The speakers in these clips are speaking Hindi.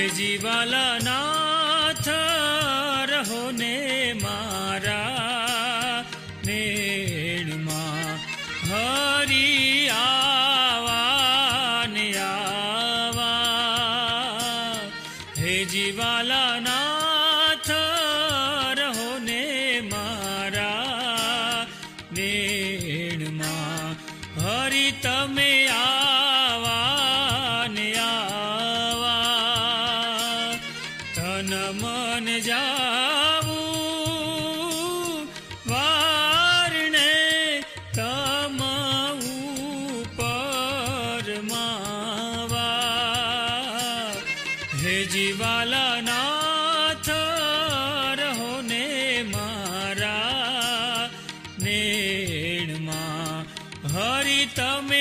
तेजी वाला नाथ रहो ने मारा नेणमा हरि आवा ने आवा हे जीवाला नाथ વેણમાં હરી તમે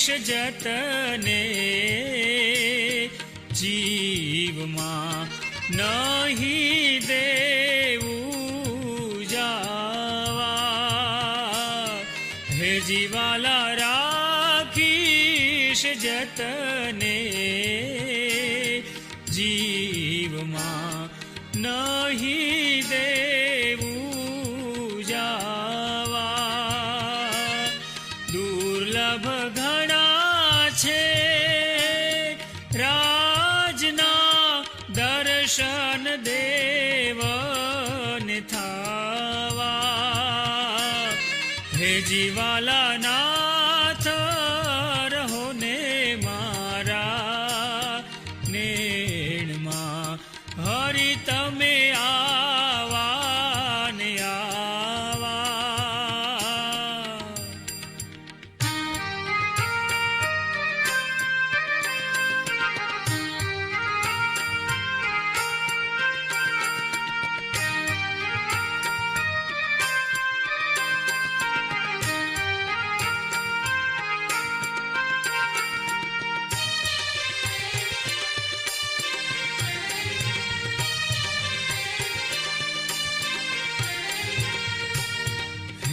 કરીશ જતને જીવમાં નહીં દેવું જાવા. હે જીવાલા जीवाला ना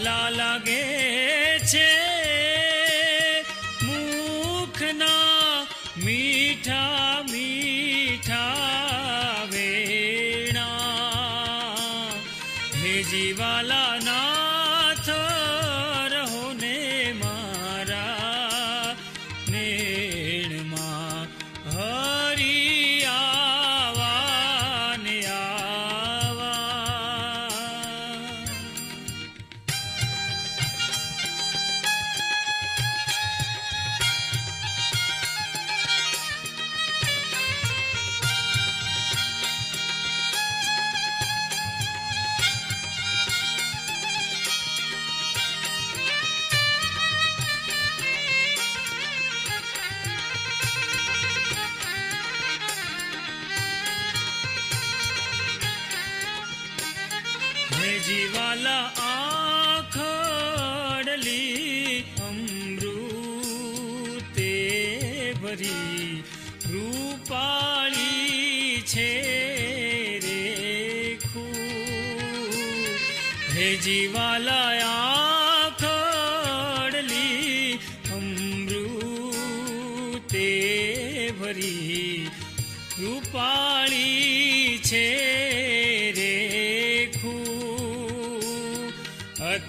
ઝાલા લાગે છે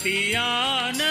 பக்தியான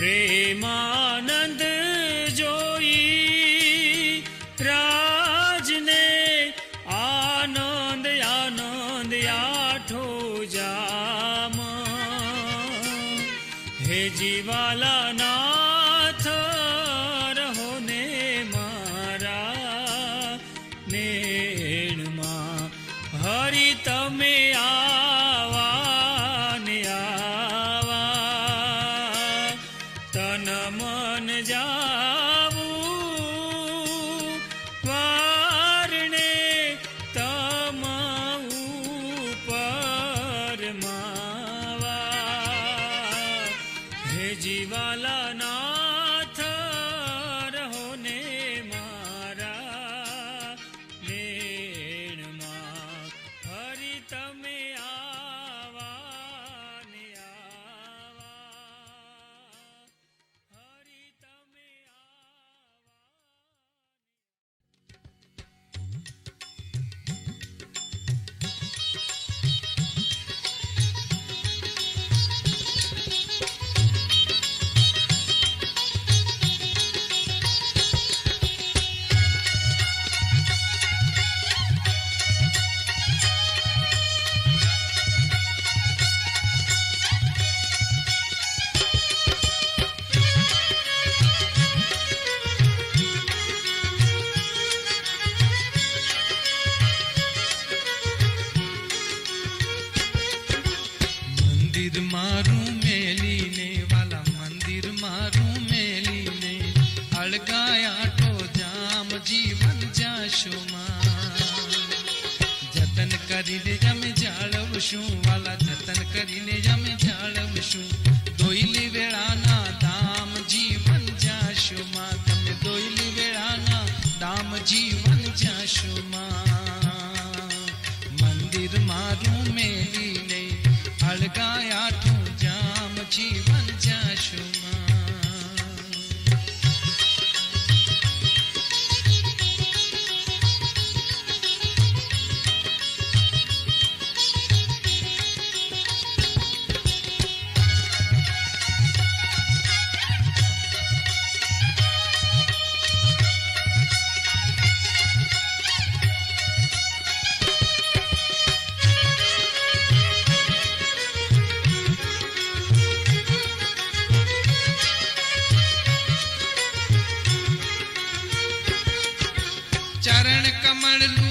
प्रेमानंद કરીને અમે જાળવશું વાલા જતન કરીને અમે જાળવશું દોઈલી વેળાના દામ જીવન જાશોમાં તમે દોઈલી વેળાના દામ જીવન જાશોમાં મંદિર મારું મેલીને અળગાયાઠું જામ જીવન જાશુમાં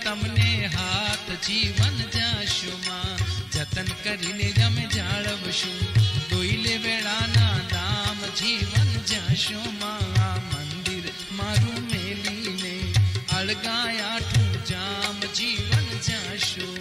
તમને હાથ જીવન જાશુમાં જતન કરીને જ અમે જાળવશું દોઈલે વેળાના દામ જીવન જાશો માં આ મંદિર મારું મેલીને અળગાયાઠું જામ જીવન જાશો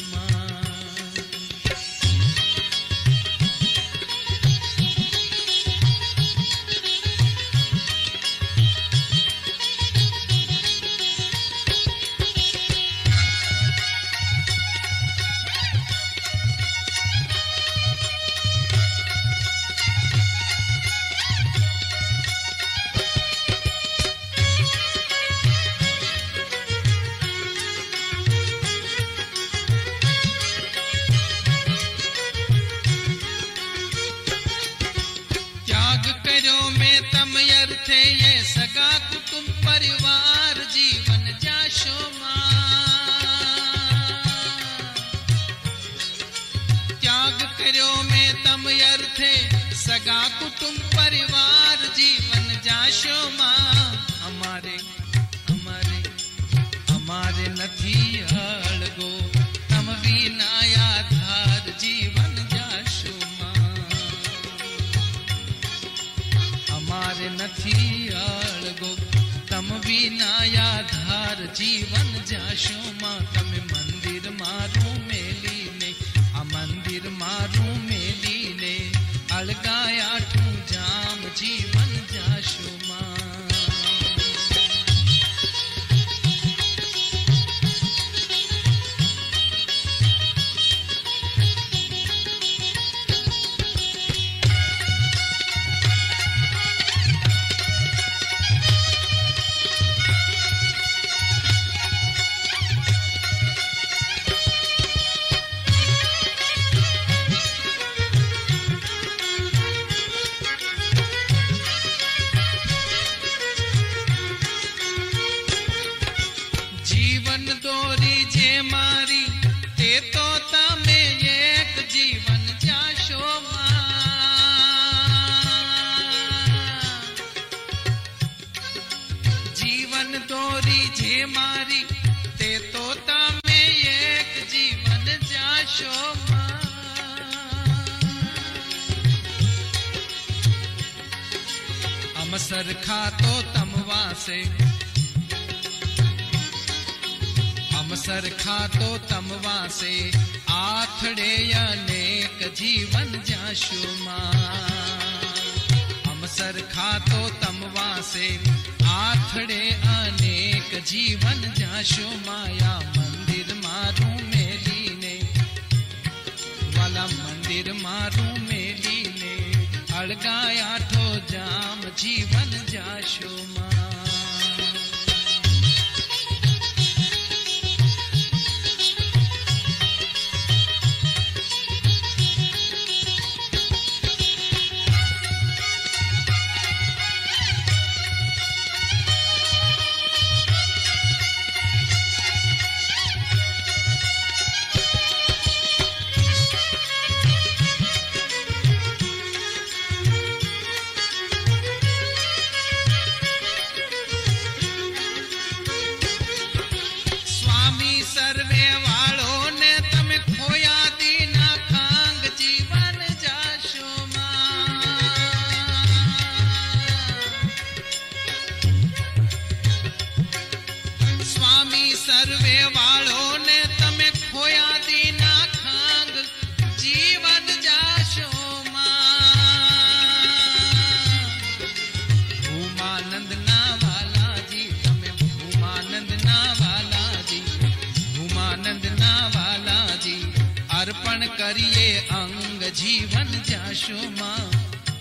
சும்மா ये मारी, ते तोता में एक जीवन जाशो हम सरखा तो तमवा से। हम सरखा तो तमवा से। आथड़े अनेक जीवन जाशो माँ हम सरखा तो तमवा से। આથડે અનેક જીવન જાશો માયા મંદિર મારું મેલીને વાલા મંદિર મારું મેલીને અળગાયાઠો જામ જીવન જાશો માં અર્પણ કરીએ અંગ જીવન જાશો માં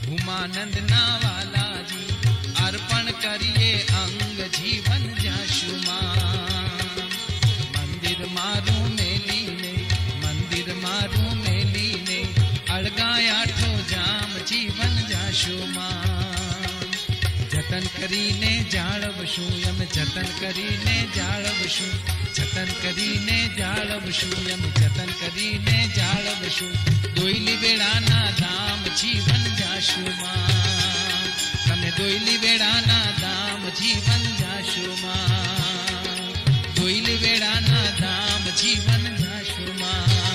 ભૂમાનંદ ના વાલાજી અર્પણ કરીએ અંગ જીવન જાશો માં મંદિર મારું મેલીને મંદિર મારું મેલીને અળગાયાઠો જામ જીવન જાશો માં જતન કરીને જાળવશું એમ જતન કરીને જાળવશું જતન કરીને જાળવશું એમ જતન કરીને જાળવશું દોયલી વેળાના ધામ જીવન જાશું માં તમે દોયલી વેળાના ધામ જીવન જાશું માં દોયલી વેળાના ધામ જીવન જાશું માં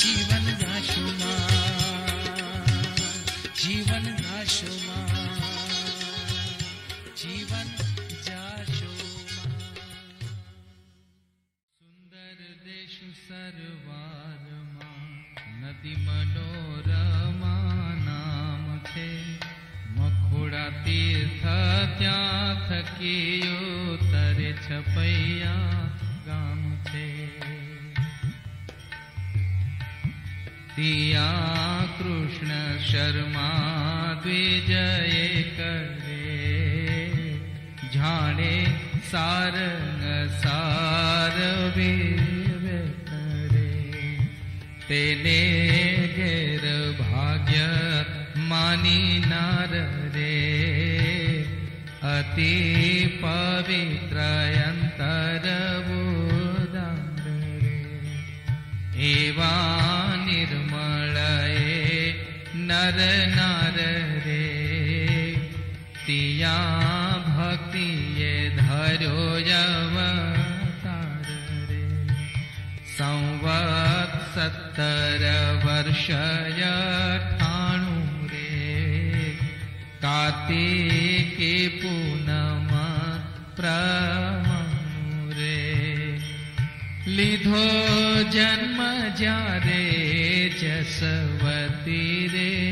जीवन राशुमा जीवन राशुमा जीवन जाशुमा सुंदर देश सर्वारमा नदी मनोरमा नाम थे। मखुड़ा तीर्थ त्या थकियो तर छपैया गाम थे। या कृष्ण शर्मा द्विजय करे। झाणे सारंग सार करे। तेने गैर भाग्य मानी नार रे। अति पवित्रयन्तर बे एवा नर नर रे। तिया भक्ति ये धरो अवतार रे। संवत सत्तर वर्षय ठाणु रे। का पूनम प्र लिधो जन्म जा रे जसवती रे।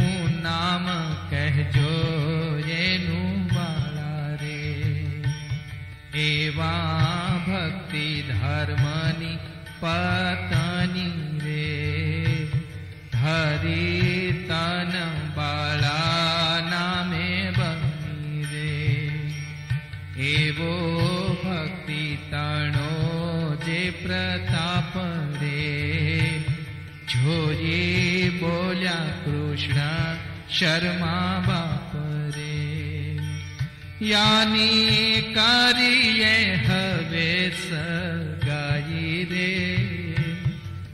बोलिया कृष्ण, शर्मा बाप रे यानी कार्य हवे सगाई रे।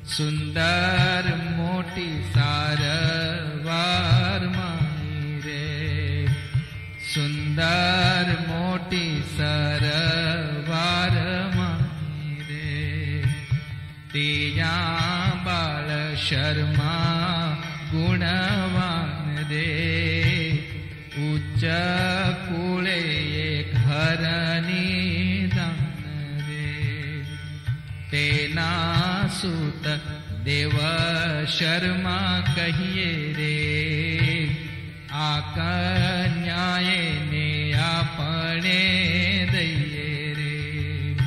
सुंदर मोटी सार वार मानी रे। सुंदर मोटी सरवार मानी रे। तेजा बाल शर्मा देव शर्मा कहिए रे। आकन्याये ने आपणे कन्याये रे।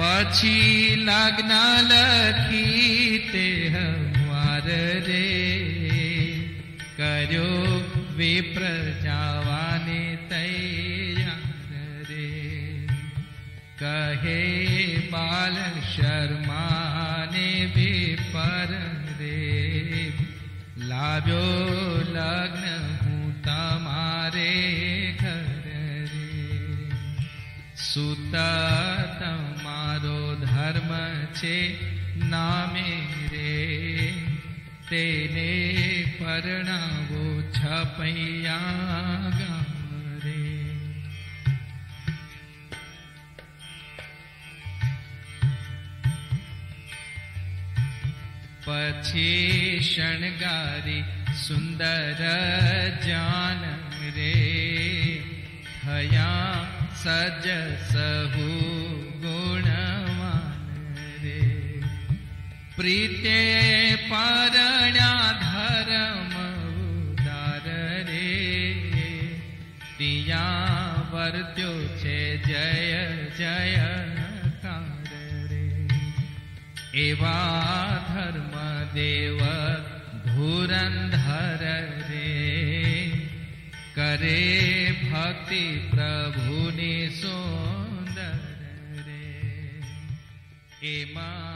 पशी लग्नाल गीते हरे करो विप्रजावा ने तैयार रे। कहे पाल शर्मा ने बि परदेव लाव्यो लग्न हूं तमारे घर रे सुत तमारो धर्म छे नामे रे તેને પરણાવો છપૈયા पशी शणगारी सुन्दर जानरे हया सज सहु गुणवान रे प्रीते पारणा धर्म उदार रे दिया वर्त्यो छे जय जय कार रे एवा देव धुरंधर रे। करे भक्ति प्रभु ने सुंदर रे। इमा